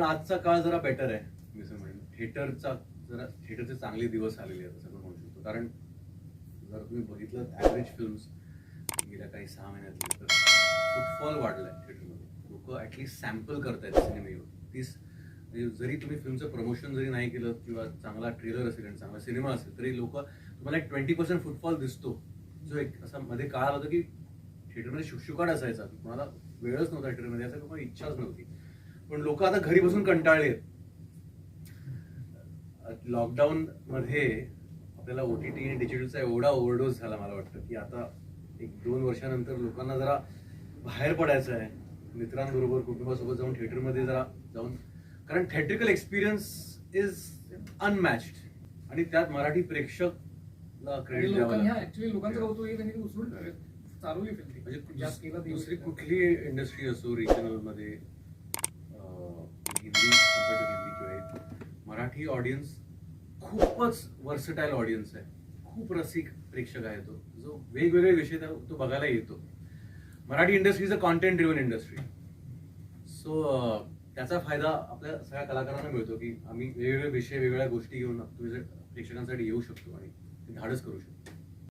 पण आजचा काळ जरा बेटर आहे. मी असं म्हणेन. थिएटरचा जरा थिएटरचे चांगले दिवस आलेले आहेत असं आपण म्हणू शकतो. कारण जर तुम्ही बघितलं ॲव्हरेज फिल्म्स गेल्या काही सहा महिन्यातले तर फुटफॉल वाढलाय थिएटरमध्ये लोक ॲटलिस्ट सॅम्पल करतायत सिनेमे तीस म्हणजे जरी तुम्ही फिल्मचं प्रमोशन जरी नाही केलं किंवा चांगला ट्रेलर असेल आणि चांगला सिनेमा असेल तरी लोक तुम्हाला एक ट्वेंटी पर्सेंट फुटफॉल दिसतो. जो एक असा मध्ये काळ होता की थिएटरमध्ये शुकशुकाट असायचा. कोणाला वेळच नव्हता थिएटरमध्ये असं कोणाला इच्छाच नव्हती. पण लोक आता घरी बसून कंटाळले लॉकडाऊन मध्ये आपल्याला ओ टी टी आणि डिजिटलचा एवढा ओव्हरडोस झाला मला वाटतं की आता एक दोन वर्षानंतर लोकांना जरा बाहेर पडायचं आहे. मित्रांबरोबर कुटुंबासोबत जाऊन थिएटरमध्ये जरा जाऊन कारण थिएट्रिकल एक्सपिरियन्स इज अनमॅच्ड आणि त्यात मराठी प्रेक्षकला आणि क्रेडिट द्यावं. म्हणजे दुसरी. कुठली इंडस्ट्री असो रिजनलमध्ये मराठी ऑडियन्स खूपच वर्सटाईल ऑडियन्स आहे. खूप रसिक प्रेक्षक आहे तो. जो वेगवेगळे विषय तो बघायला येतो. Marathi industry is a content driven industry so त्याचा फायदा आपल्या सगळ्या कलाकारांना मिळतो की आम्ही वेगवेगळे विषय वेगवेगळ्या गोष्टी घेऊन तुम्ही जर प्रेक्षकांसाठी येऊ शकतो आणि ते धाडस करू शकतो.